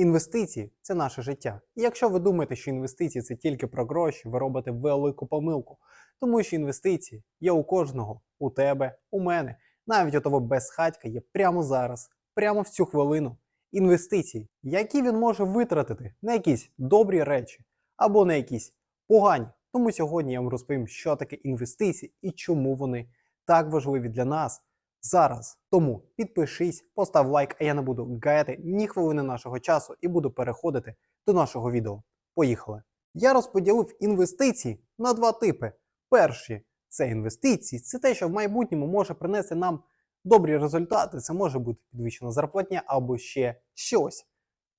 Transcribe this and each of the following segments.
Інвестиції це наше життя. І якщо ви думаєте, що інвестиції це тільки про гроші, ви робите велику помилку. Тому що інвестиції є у кожного, у тебе, у мене. Навіть у того безхатька є прямо зараз, прямо в цю хвилину. Інвестиції, які він може витратити на якісь добрі речі або на якісь погані. Тому сьогодні я вам розповім, що таке інвестиції і чому вони так важливі для нас зараз. Тому підпишись, постав лайк, а я не буду гаяти ні хвилини нашого часу і буду переходити до нашого відео. Поїхали! Я розподілив інвестиції на два типи. Перші це інвестиції, це те, що в майбутньому може принести нам добрі результати. Це може бути підвищена зарплатня або ще щось.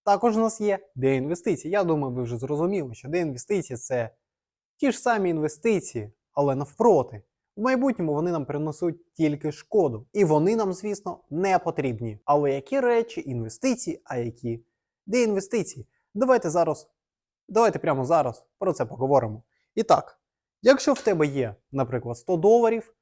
Також у нас є деінвестиції. Я думаю, ви вже зрозуміли, що деінвестиції це ті ж самі інвестиції, але навпроти. В майбутньому вони нам принесуть тільки шкоду. І вони нам, звісно, не потрібні. Але які речі інвестиції, а які деінвестиції? Давайте зараз, давайте прямо зараз про це поговоримо. І так, якщо в тебе є, наприклад, 100 доларів,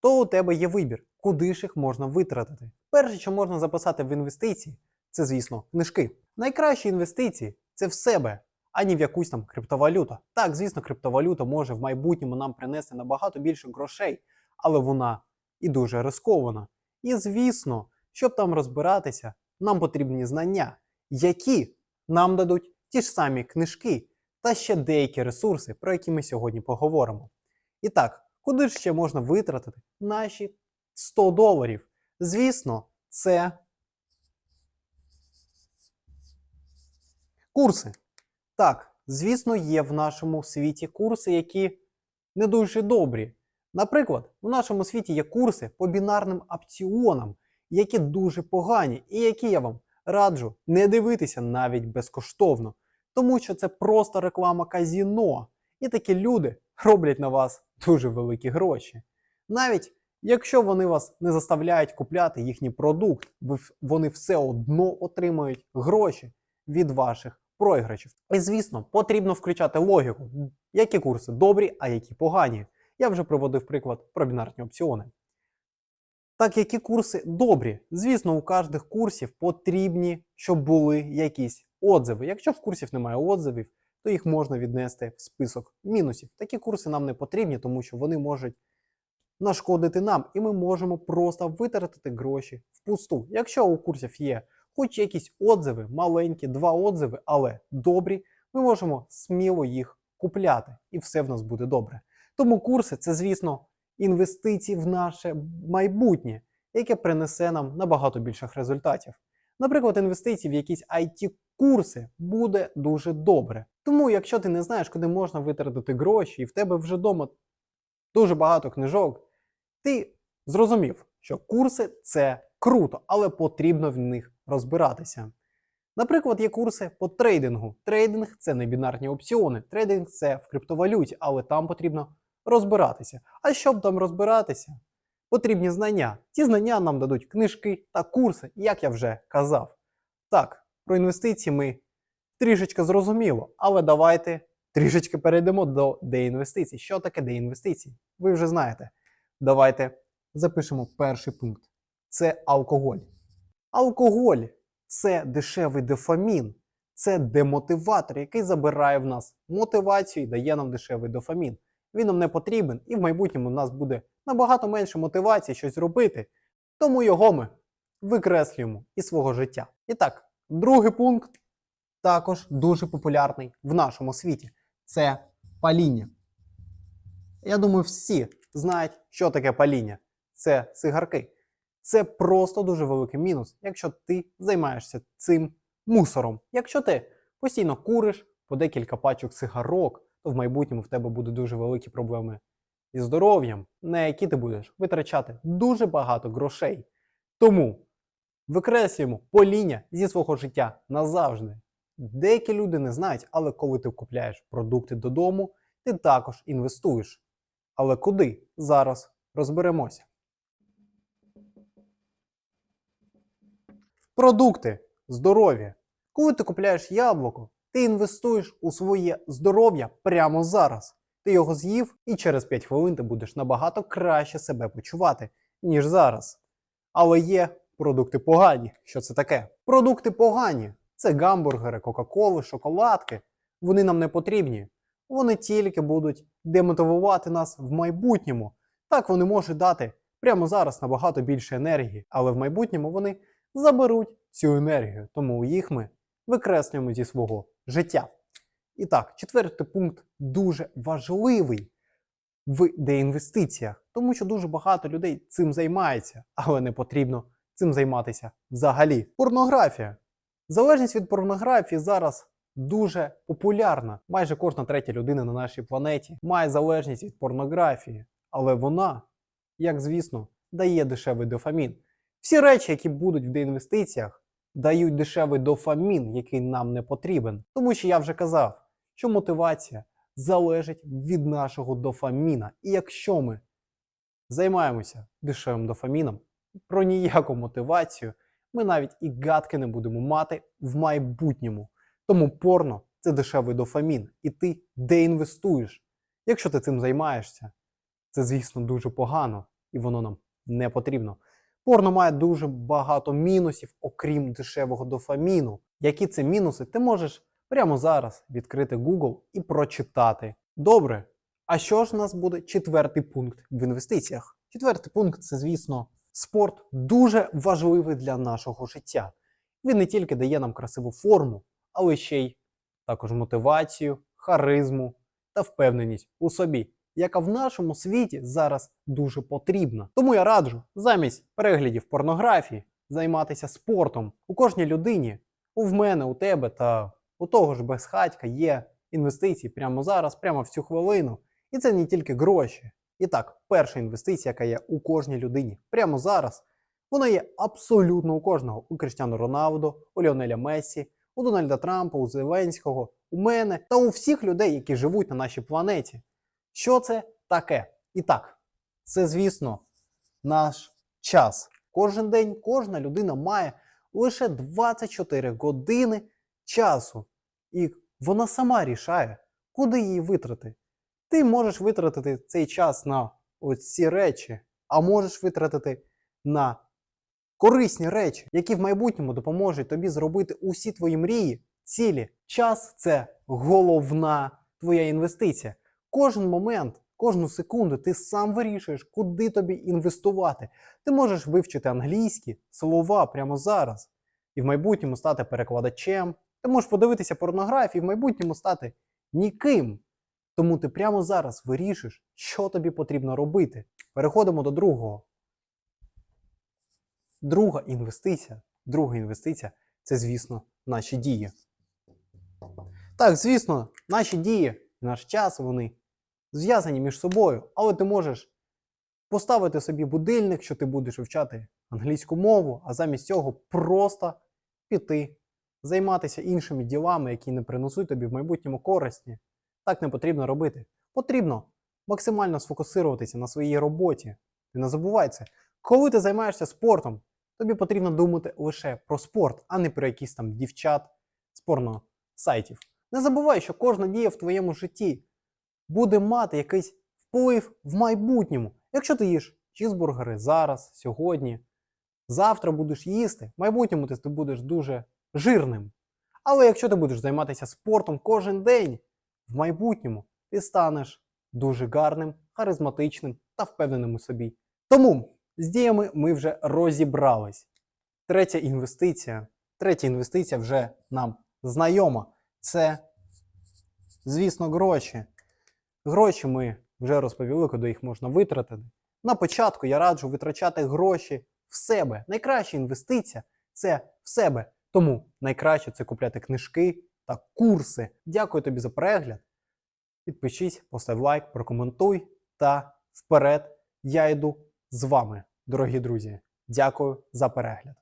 то у тебе є вибір, куди ж їх можна витратити. Перше, що можна записати в інвестиції, це, звісно, книжки. Найкращі інвестиції це в себе, а не в якусь там криптовалюту. Так, звісно, криптовалюта може в майбутньому нам принести набагато більше грошей, але вона і дуже рискована. І звісно, щоб там розбиратися, нам потрібні знання, які нам дадуть ті ж самі книжки та ще деякі ресурси, про які ми сьогодні поговоримо. І так, куди ж ще можна витратити наші 100 доларів? Звісно, це курси. Так, звісно, є в нашому світі курси, які не дуже добрі. Наприклад, в нашому світі є курси по бінарним опціонам, які дуже погані, і які я вам раджу не дивитися навіть безкоштовно, тому що це просто реклама казіно, і такі люди роблять на вас дуже великі гроші. Навіть якщо вони вас не заставляють купляти їхній продукт, вони все одно отримають гроші від ваших програшів. І звісно, потрібно включати логіку, які курси добрі, а які погані. Я вже приводив приклад про бінарні опціони. Так, які курси добрі? Звісно, у кожних курсів потрібні, щоб були якісь отзиви. Якщо в курсів немає отзивів, то їх можна віднести в список мінусів. Такі курси нам не потрібні, тому що вони можуть нашкодити нам, і ми можемо просто витратити гроші впусту. Якщо у курсів є хоч якісь отзиви, маленькі, два отзиви, але добрі, ми можемо сміло їх купляти, і все в нас буде добре. Тому курси це, звісно, інвестиції в наше майбутнє, яке принесе нам набагато більших результатів. Наприклад, інвестиції в якісь it курси буде дуже добре. Тому, якщо ти не знаєш, куди можна витратити гроші, і в тебе вже вдома дуже багато книжок, ти зрозумів, що курси це круто, але потрібно в них розбиратися. Наприклад, є курси по трейдингу. Трейдинг це не бінарні опціони. Трейдинг це в криптовалюті, але там потрібно розбиратися. А щоб там розбиратися, потрібні знання. Ці знання нам дадуть книжки та курси, як я вже казав. Так, про інвестиції ми трішечки зрозуміло, але давайте трішечки перейдемо до деінвестицій. Що таке деінвестиції? Ви вже знаєте. Давайте запишемо перший пункт: це алкоголь. Алкоголь це дешевий дофамін, це демотиватор, який забирає в нас мотивацію і дає нам дешевий дофамін. Він нам не потрібен, і в майбутньому в нас буде набагато менше мотивації щось робити. Тому його ми викреслюємо із свого життя. І так, другий пункт також дуже популярний в нашому світі це паління. Я думаю, всі знають, що таке паління. Це цигарки. Це просто дуже великий мінус, якщо ти займаєшся цим мусором. Якщо ти постійно куриш по декілька пачок цигарок, то в майбутньому в тебе будуть дуже великі проблеми зі здоров'ям, на які ти будеш витрачати дуже багато грошей. Тому викреслюємо поління зі свого життя назавжди. Деякі люди не знають, але коли ти купляєш продукти додому, ти також інвестуєш. Але куди? Зараз розберемося. Продукти здоров'я. Коли ти купляєш яблуко, ти інвестуєш у своє здоров'я прямо зараз. Ти його з'їв, і через 5 хвилин ти будеш набагато краще себе почувати, ніж зараз. Але є продукти погані. Що це таке? Продукти погані Це гамбургери, кока-коли, шоколадки. Вони нам не потрібні. Вони тільки будуть демотивувати нас в майбутньому. Так вони можуть дати прямо зараз набагато більше енергії, але в майбутньому вони заберуть цю енергію, тому їх ми викреслюємо зі свого життя. І так, четвертий пункт дуже важливий в деінвестиціях, тому що дуже багато людей цим займається, але не потрібно цим займатися взагалі. Порнографія. Залежність від порнографії зараз дуже популярна. Майже кожна третя людина на нашій планеті має залежність від порнографії, але вона, як звісно, дає дешевий дофамін. Всі речі, які будуть в деінвестиціях, дають дешевий дофамін, який нам не потрібен. Тому що я вже казав, що мотивація залежить від нашого дофаміна. І якщо ми займаємося дешевим дофаміном, про ніяку мотивацію ми навіть і гадки не будемо мати в майбутньому. Тому порно це дешевий дофамін, і ти деінвестуєш. Якщо ти цим займаєшся, це, звісно, дуже погано, і воно нам не потрібно. Порно має дуже багато мінусів, окрім дешевого дофаміну. Які це мінуси, ти можеш прямо зараз відкрити Google і прочитати. Добре. А що ж у нас буде четвертий пункт в інвестиціях? Четвертий пункт це, звісно, спорт дуже важливий для нашого життя. Він не тільки дає нам красиву форму, але ще й також мотивацію, харизму та впевненість у собі, яка в нашому світі зараз дуже потрібна. Тому я раджу замість переглядів порнографії займатися спортом. У кожній людині, у в мене, у тебе та у того ж безхатька є інвестиції прямо зараз, прямо в цю хвилину. І це не тільки гроші. І так, перша інвестиція, яка є у кожній людині прямо зараз, вона є абсолютно у кожного: у Криштіану Роналдо, у Леонеля Мессі, у Дональда Трампа, у Зеленського, у мене та у всіх людей, які живуть на нашій планеті. Що це таке? І так, це, звісно, наш час. Кожен день кожна людина має лише 24 години часу, і вона сама рішає, куди її витрати. Ти можеш витратити цей час на ось ці речі, а можеш витратити на корисні речі, які в майбутньому допоможуть тобі зробити усі твої мрії, цілі. Час це головна твоя інвестиція. Кожен момент, кожну секунду ти сам вирішуєш, куди тобі інвестувати. Ти можеш вивчити англійські слова прямо зараз і в майбутньому стати перекладачем. Ти можеш подивитися порнографію і в майбутньому стати ніким. Тому ти прямо зараз вирішиш, що тобі потрібно робити. Переходимо до другого. Друга інвестиція. Друга інвестиція це, звісно, наші дії. Так, звісно, наші дії, наш час, вони зв'язані між собою, але ти можеш поставити собі будильник, що ти будеш вивчати англійську мову, а замість цього просто піти, займатися іншими ділами, які не принесуть тобі в майбутньому корисні. Так не потрібно робити. Потрібно максимально сфокусуватися на своїй роботі. І не забувай це. Коли ти займаєшся спортом, тобі потрібно думати лише про спорт, а не про якісь там дівчат з порно-сайтів. Не забувай, що кожна дія в твоєму житті буде мати якийсь вплив в майбутньому. Якщо ти їш чізбургери зараз, сьогодні, завтра будеш їсти, в майбутньому ти будеш дуже жирним. Але якщо ти будеш займатися спортом кожен день, в майбутньому ти станеш дуже гарним, харизматичним та впевненим у собі. Тому з діями ми вже розібрались. Третя інвестиція. Третя інвестиція вже нам знайома. Це, звісно, гроші. Гроші ми вже розповіли, куди їх можна витратити. На початку я раджу витрачати гроші в себе. Найкраща інвестиція це в себе. Тому найкраще це купляти книжки та курси. Дякую тобі за перегляд. Підпишись, постав лайк, прокоментуй та вперед я йду з вами, дорогі друзі. Дякую за перегляд.